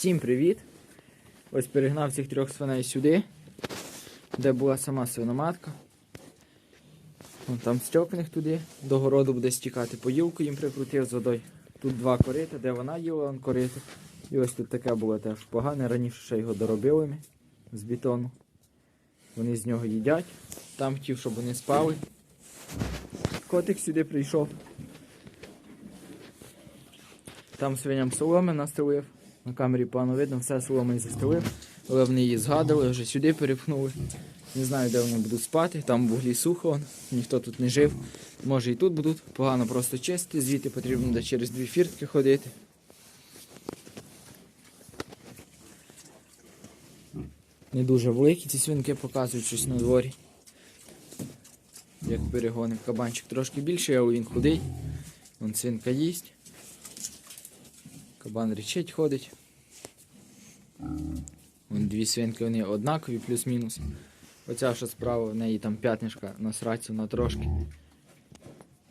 Всім привіт! Ось перегнав цих трьох свиней сюди, де була сама свиноматка. Вон там стьок туди, до городу буде стікати. Поїлку їм прикрутив з водою. Тут два корита, де вона їла, он корито. І ось тут таке було теж погане. Раніше ще його доробили ми з бетону. Вони з нього їдять. Там хотів, щоб вони спали. Котик сюди прийшов. Там свиням соломи настелив. На камері погано видно, все соломи застелив. Але вони її згадали, вже сюди перепхнули. Не знаю, де вони будуть спати. Там в углі сухо, ніхто тут не жив. Може і тут будуть. Погано просто чистити, звідти потрібно буде через дві фіртки ходити. Не дуже великі ці свинки показують щось на дворі. Як перегонив кабанчик трошки більший, але він худий. Вон свинка їсть. Кабан річить ходить. Вон дві свинки, вони однакові, плюс-мінус. Оця що справа, в неї там п'ятнишка на сраці, вона трошки.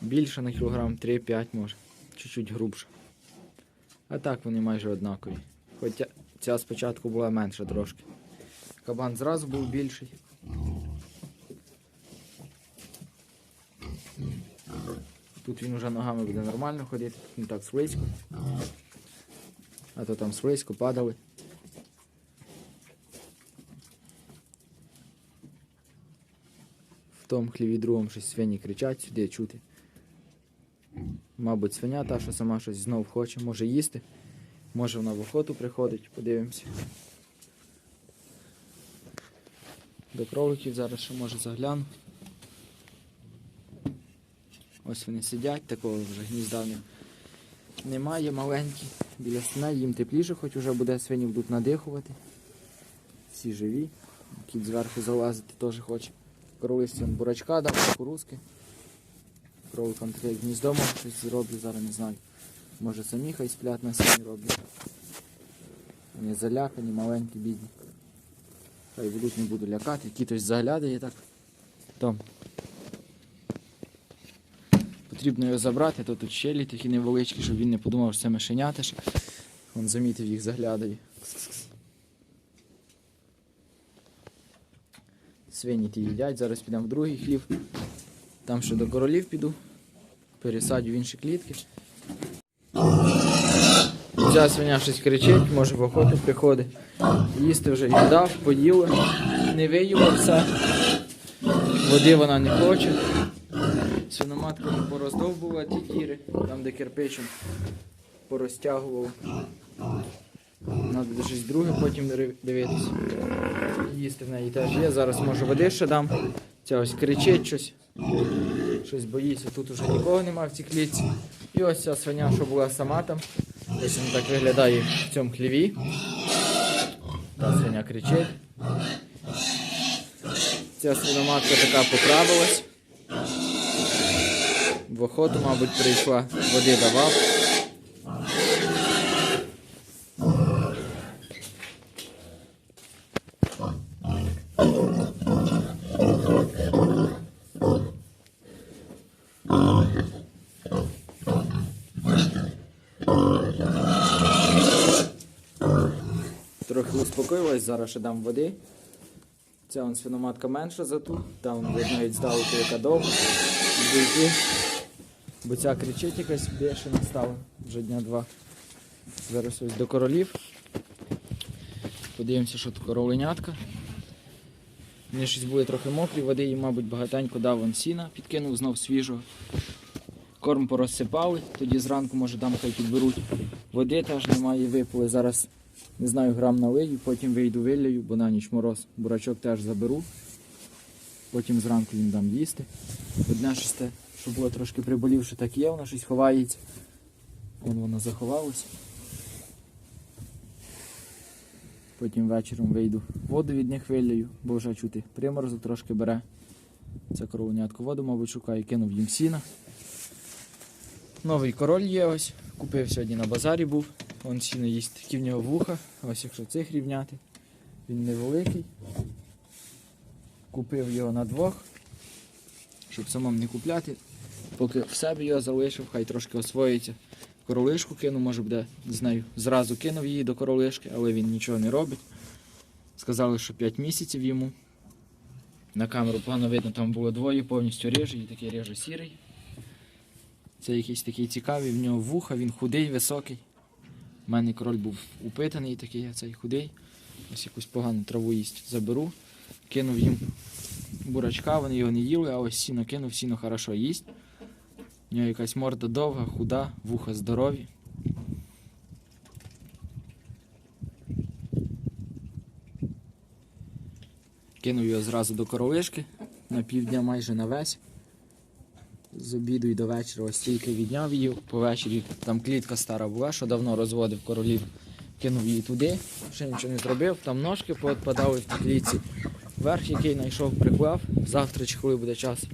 Більше на кілограм 3-5 може. Чуть-чуть грубша. А так вони майже однакові. Хоча ця спочатку була менша трошки. Кабан зразу був більший. Тут він вже ногами буде нормально ходити, не так слизько. А то там слизько падали. В тому хліві другому щось свині кричать, сюди чути. Мабуть, свиня та, що сама щось знов хоче, може їсти. Може вона в охоту приходить, подивимося. До кроликів зараз ще може загляну. Ось вони сидять, такого вже гнізда в них немає, маленькі. Біля стіна їм тепліше, хоч вже буде свині будуть надихувати. Всі живі. Кіт зверху залазити теж хоче. Кролицям бурачка дав, кукурузки. Кроликам таке гніздо може щось зроблю, зараз не знаю. Може самі хай сплять на сіні роблять. Вони залякані, маленькі, бідні. Хай будуть, не буду лякати. Кіт ось заглядає так. Там. Потрібно його забрати, то тут щелі такі невеличкі, щоб він не подумав, що це мишенята. Він замітив їх, заглядає. Свині ті їдять, зараз підемо в другий хлів. Там ще до королів піду. Пересадю в інші клітки. Ця свиня щось кричить, може в охоту приходить. Їсти вже їм дав, поїла, не виїла все. Води вона не хоче. Свиноматка пороздовбувала ті діри, там де кирпичем порозтягував. Треба щось друге потім дивитися. Їсти в неї теж є. Зараз може води ще дам. Ця ось кричить щось. Щось боїться. Тут уже нікого немає в цій клітці. І ось ця свиня, що була сама там. Ось вона так виглядає в цьому хліві. Та свиня кричить. Ця свиноматка така поправилась. В охоту, мабуть, прийшла, води давав. Трохи успокоїлась, зараз ще дам води. Ця вон свиноматка менша за ту, там видно навіть здалеку яка довга. Йти. Бо ця кричить якась бешена стала вже дня два. Зараз ось до королів. Подивимося, що тут короленятка. Вони щось були трохи мокрі, води їм, мабуть, багатенько дав вон сіна, підкинув знов свіжого. Корм порозсипали, тоді зранку, може, дам хай підберуть. Води теж немає, випили. Зараз не знаю, грам налию, потім вийду вилію, бо на ніч мороз. Бурачок теж заберу. Потім зранку їм дам їсти. Одне щось те, що було трошки приболівши, так є, воно щось ховається. Вон воно заховалося. Потім вечором вийду, воду від них вилію, бо вже чути приморозок трошки бере. Це коровенятко воду, мабуть, шукає, кинув їм сіна. Новий король є ось. Купив сьогодні на базарі був. Вон сіно їсть такі в нього вуха. Ось якщо цих рівняти. Він невеликий. Купив його на двох, щоб самому не купляти. Поки в себе його залишив, хай трошки освоїться. королишку кину, може буде з нею. Зразу кинув її до королишки, але він нічого не робить. Сказали, що 5 місяців йому. На камеру погано видно, там було двоє, повністю рижий і такий рижо-сірий. Це якийсь такий цікавий, в нього вуха, він худий, високий. У мене король був упитаний такий, а цей худий. Ось якусь погану траву їсть заберу. Кинув їм бурачка, вони його не їли, а ось сіно кинув, сіно хорошо їсть. У нього якась морда довга, худа, вуха здорові. Кинув його зразу до королишки на півдня майже на весь. З обіду і до вечора ось тільки відняв її по вечорі. Там клітка стара була, що давно розводив королів. Кинув її туди, ще нічого не зробив. Там ножки поотпадали в тій клітці. Верх, який знайшов, приклав. Завтра чи коли буде час,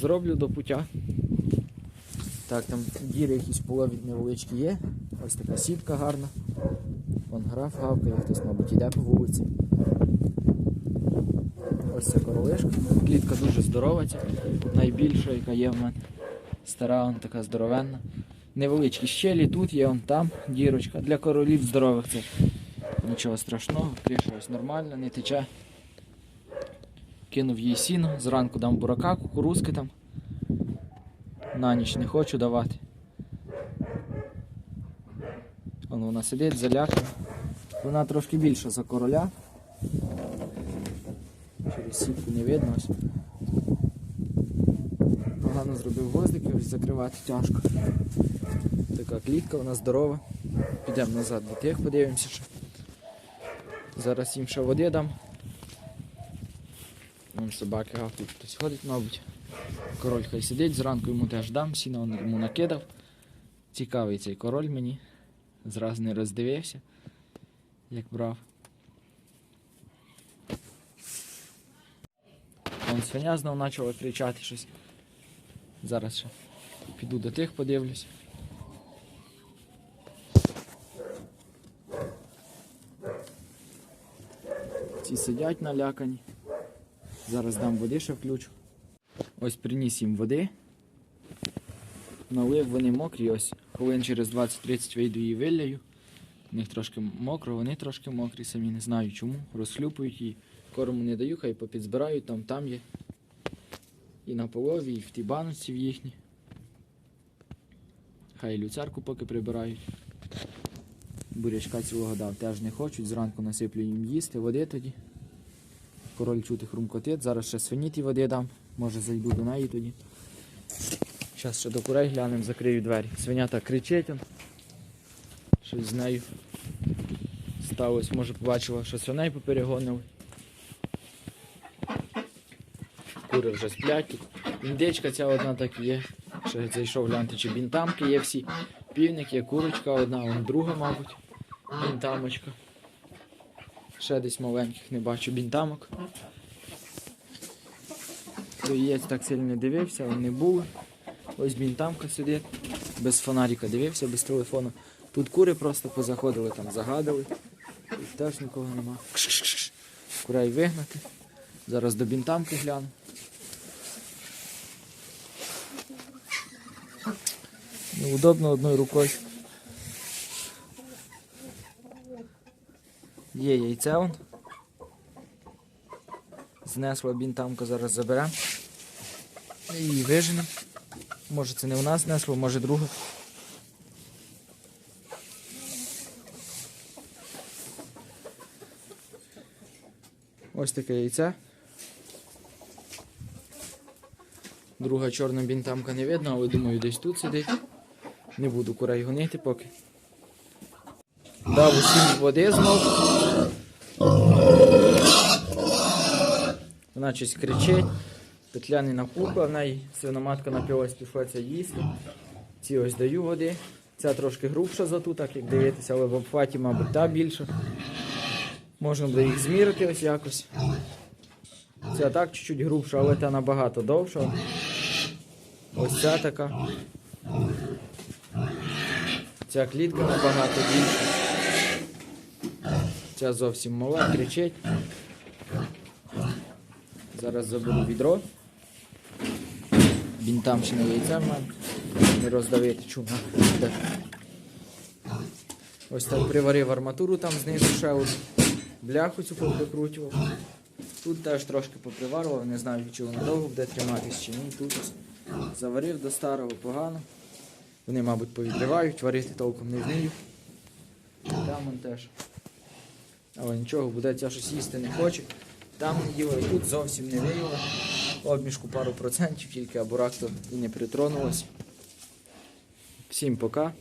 зроблю до пуття. Так, там діри якісь полові невеличкі є. Ось така сітка гарна. Вон граф гавкає, хтось, мабуть, іде по вулиці. Ось ця королишка. Клітка дуже здорова, ця. найбільша, яка є в мене. Стара, вон така здоровенна. Невеличкі щелі, тут є, вон там дірочка. Для королів здорових це нічого страшного, криша ось нормальна, не тече. Кинув їй сіно, зранку дам бурака, кукурузки там. На ніч не хочу давати. Вон вона сидить, залякана. Вона трошки більша за короля. Через сітку не видно ось. Погано зробив гвоздики, ось закривати тяжко. Така клітка, вона здорова. Підемо назад до тих, подивимося ще. Зараз їм ще води дам. Вон собаки гавкають, хтось ходить, мабуть. Король хай сидить, зранку йому теж дам, сіно йому накидав. Цікавий цей король мені. Зразу не роздивився, як брав. Вон свиня знов почала кричати щось. Зараз ще піду до тих, подивлюсь. Ці сидять налякані. Зараз дам води, ще включу. Ось приніс їм води. Налив вони мокрі, ось хвилин через 20-30 вийду і виляю. У них трошки мокро, вони трошки мокрі, самі не знаю чому. Розхлюпують її. Корму не даю, хай попідзбирають, там там є. І на полові, і в тій баночці в їхній. Хай люцерку поки прибирають. Бурячка цілого дав, теж не хочуть. Зранку насиплю їм їсти, води тоді. Король чути хрумкотить. Зараз ще свині ті води дам. Може зайду до неї тоді. Зараз ще до курей глянемо, закрию двері. Свинята кричить. Щось з нею сталося. Може побачила, що свиней поперегонили. Кури вже сплять тут. Індичка ця одна так є. Ще зайшов глянути, чи бінтамки є всі. Півник є, курочка одна, вон друга, мабуть. Бінтамочка. Ще десь маленьких не бачу бінтамок. Яєць так сильно не дивився, вони були. Ось бінтамка сидить. Без фонарика дивився, без телефону. Тут кури просто позаходили, там загадали. Тут теж нікого нема. Курей вигнати. Зараз до бінтамки гляну. Неудобно одною рукою. Є яйце он. Знесла бінтамка, зараз заберемо. І виженемо. Може це не у нас знесло, може друге. Ось таке яйце. Друга чорна бінтамка не видно, але думаю, десь тут сидить. Не буду курей гонити поки. Дав усім води знов. Вона щось кричить. Петля не напухла, в неї свиноматка напилась, пішла їсти. Ці ось даю води. Ця трошки грубша за ту, так як дивитися, але в обхваті, мабуть, та більша. Можна буде їх змірити ось якось. Ця так чуть-чуть грубша, але та набагато довша. Ось ця така. Ця клітка набагато більша. Ця зовсім мала, кричить. Зараз заберу відро. Бінтам ще на яйця в мене. Не роздавити чума. Ось так приварив арматуру там знизу ще одну. Бляху цю поприкручував. Тут теж трошки поприварував, не знаю, чи воно довго буде триматись чи ні. Тут заварив до старого погано. Вони, мабуть, повідривають, варити толком не вмію. Там он теж. Але нічого, буде щось їсти не хоче. Там і тут зовсім не виїла. Обмішку пару процентів тільки, або рак то і не притронулось. Всім пока.